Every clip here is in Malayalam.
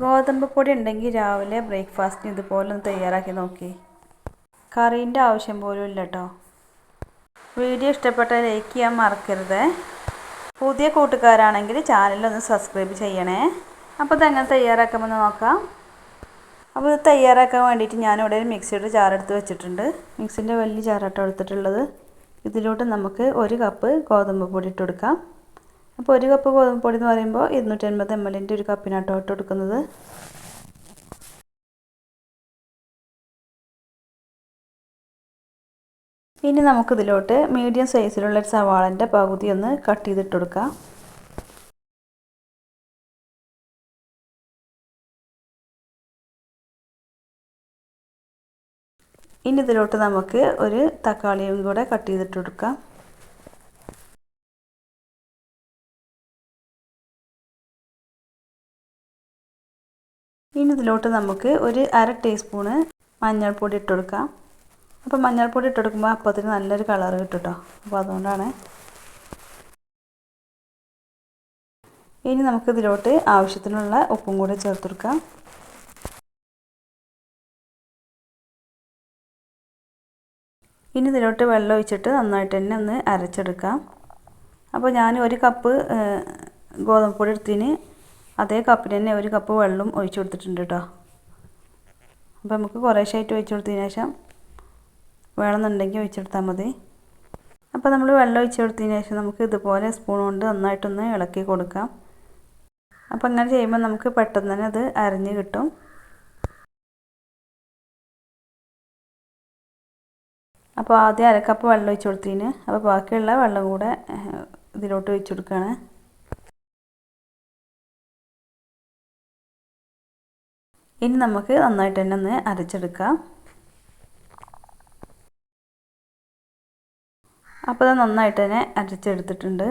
ഗോതമ്പ് പൊടി ഉണ്ടെങ്കിൽ രാവിലെ ബ്രേക്ക്ഫാസ്റ്റിന് ഇതുപോലെ ഒന്ന് തയ്യാറാക്കി നോക്കി. കറീന്റെ ആവശ്യം പോലും ഇല്ല കേട്ടോ വീഡിയോ ഇഷ്ടപ്പെട്ട ലൈക്ക് ചെയ്യാൻ മറക്കരുത്. പുതിയ കൂട്ടുകാരാണെങ്കിൽ ചാനലൊന്ന് സബ്സ്ക്രൈബ് ചെയ്യണേ. അപ്പോൾ ഇതെങ്ങനെ തയ്യാറാക്കാമെന്ന് നോക്കാം. അപ്പോൾ ഇത് തയ്യാറാക്കാൻ വേണ്ടിയിട്ട് ഞാനിവിടെ ഒരു മിക്സിയുടെ ജാറെടുത്ത് വെച്ചിട്ടുണ്ട്. മിക്സിന്റെ വലിയ ചാറാട്ടം എടുത്തിട്ടുള്ളത്. ഇതിലോട്ട് നമുക്ക് ഒരു കപ്പ് ഗോതമ്പ് പൊടി ഇട്ട് കൊടുക്കാം. അപ്പോൾ ഒരു കപ്പ് ഗോതമ്പ് പൊടി എന്ന് പറയുമ്പോൾ ഇരുന്നൂറ്റി അൻപത് എം എല്ലിന്റെ ഒരു കപ്പിനാട്ടോ ഇട്ട് കൊടുക്കുന്നത്. ഇനി നമുക്കിതിലോട്ട് മീഡിയം സൈസിലുള്ള ഒരു സവാളന്റെ പകുതി ഒന്ന് കട്ട് ചെയ്തിട്ട് കൊടുക്കാം. ഇനി ഇതിലോട്ട് നമുക്ക് ഒരു തക്കാളിയും കൂടെ കട്ട് ചെയ്തിട്ട് കൊടുക്കാം. ഇനി ഇതിലോട്ട് നമുക്ക് ഒരു അര ടീസ്പൂണ് മഞ്ഞൾപ്പൊടി ഇട്ട് കൊടുക്കാം അപ്പോൾ മഞ്ഞൾപ്പൊടി ഇട്ട് കൊടുക്കുമ്പോൾ അപ്പത്തിന് നല്ലൊരു കളർ കിട്ടും കേട്ടോ അപ്പോൾ അതുകൊണ്ടാണ്. ഇനി നമുക്ക് ഇതിലോട്ട് ആവശ്യത്തിനുള്ള ഉപ്പും കൂടി ചേർത്ത് കൊടുക്കാം ഇനി ഇതിലോട്ട് വെള്ളം ഒഴിച്ചിട്ട് നന്നായിട്ട് തന്നെ ഒന്ന് അരച്ചെടുക്കാം. അപ്പോൾ ഞാൻ ഒരു കപ്പ് ഗോതമ്പ് പൊടി എടുത്തതിന് അതേ കപ്പിന് തന്നെ ഒരു കപ്പ് വെള്ളം ഒഴിച്ചു കൊടുത്തിട്ടുണ്ട് കേട്ടോ അപ്പോൾ നമുക്ക് കുറേശ്ശായിട്ട് ഒഴിച്ചു കൊടുത്തതിന് ശേഷം വേണമെന്നുണ്ടെങ്കിൽ ഒഴിച്ചെടുത്താൽ മതി. അപ്പോൾ നമ്മൾ വെള്ളം ഒഴിച്ചു കൊടുത്തതിന് ശേഷം നമുക്ക് ഇതുപോലെ സ്പൂൺ കൊണ്ട് നന്നായിട്ടൊന്ന് ഇളക്കി കൊടുക്കാം. അപ്പോൾ അങ്ങനെ ചെയ്യുമ്പോൾ നമുക്ക് പെട്ടെന്ന് തന്നെ അത് അരഞ്ഞ് കിട്ടും. അപ്പോൾ ആദ്യം അരക്കപ്പ് വെള്ളം ഒഴിച്ചു കൊടുത്തതിന് അപ്പോൾ ബാക്കിയുള്ള വെള്ളം കൂടെ ഇതിലോട്ട് ഒഴിച്ചു കൊടുക്കുകയാണ് ഇനി നമുക്ക് നന്നായിട്ട് തന്നെ ഒന്ന് അരച്ചെടുക്കാം. അപ്പോൾ അത് നന്നായിട്ട് തന്നെ അരച്ചെടുത്തിട്ടുണ്ട്.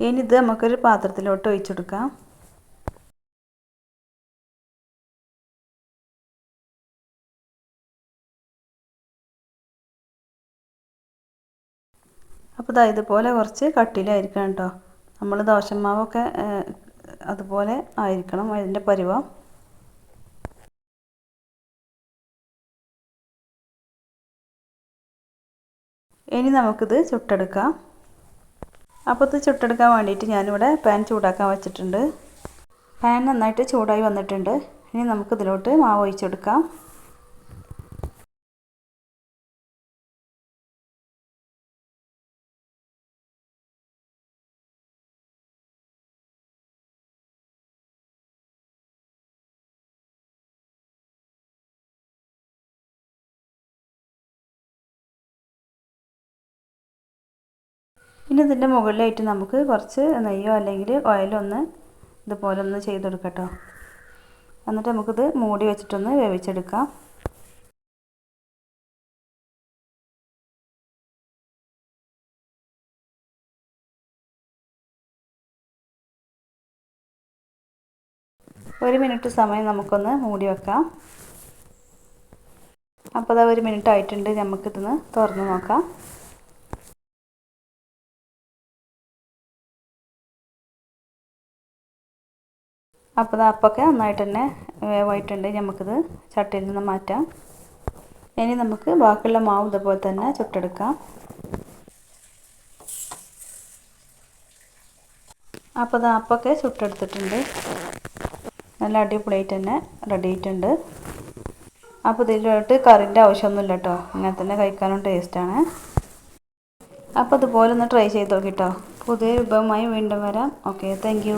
ഇനി ഇത് നമുക്കൊരു പാത്രത്തിലോട്ട് ഒഴിച്ചെടുക്കാം അപ്പോൾ ഇതാ ഇതുപോലെ കുറച്ച് കട്ടിയിലായിരിക്കണം കേട്ടോ. നമ്മൾ ദോശമാവൊക്കെ അതുപോലെ ആയിരിക്കണം അതിന്റെ പരുവം. ഇനി നമുക്കിത് ചുട്ടെടുക്കാം. അപ്പോൾ ഇത് ചുട്ടെടുക്കാൻ വേണ്ടിയിട്ട് ഞാനിവിടെ പാൻ ചൂടാക്കാൻ വെച്ചിട്ടുണ്ട്. പാൻ നന്നായിട്ട് ചൂടായി വന്നിട്ടുണ്ട്. ഇനി നമുക്കിതിലോട്ട് മാവ് ഒഴിച്ചെടുക്കാം. ഇനി ഇതിന്റെ മുകളിലായിട്ട് നമുക്ക് കുറച്ച് നെയ്യോ അല്ലെങ്കിൽ ഓയിലോ ഒന്ന് ഇതുപോലെ ഒന്ന് ചെയ്തെടുക്കട്ടോ കേട്ടോ എന്നിട്ട് നമുക്കിത് മൂടി വെച്ചിട്ടൊന്ന് വേവിച്ചെടുക്കാം. ഒരു മിനിറ്റ് സമയം നമുക്കൊന്ന് മൂടി വെക്കാം. അപ്പോൾ അതാ ഒരു മിനിറ്റ് ആയിട്ടുണ്ട്. നമുക്കിതൊന്ന് തുറന്ന് നോക്കാം. അപ്പോൾ അപ്പൊക്കെ നന്നായിട്ട് തന്നെ വേവായിട്ടുണ്ട് നമുക്കിത് ചട്ടിയിൽ നിന്ന് മാറ്റാം. ഇനി നമുക്ക് ബാക്കിയുള്ള മാവ് ഇതുപോലെ തന്നെ ചുട്ടെടുക്കാം. അപ്പോൾ അത് അപ്പൊക്കെ ചുട്ടെടുത്തിട്ടുണ്ട്. നല്ല അടിപൊളിയായിട്ട് തന്നെ റെഡി ആയിട്ടുണ്ട് അപ്പോൾ ഇതിലോട്ട് കറിന്റെ ആവശ്യമൊന്നുമില്ല കേട്ടോ ഇങ്ങനെ തന്നെ കഴിക്കാനും ടേസ്റ്റാണ്. അപ്പോൾ ഇതുപോലെ ഒന്ന് ട്രൈ ചെയ്ത് നോക്കിട്ടോ. പുതിയ വിഭവമായി വീണ്ടും വരാം. Okay thank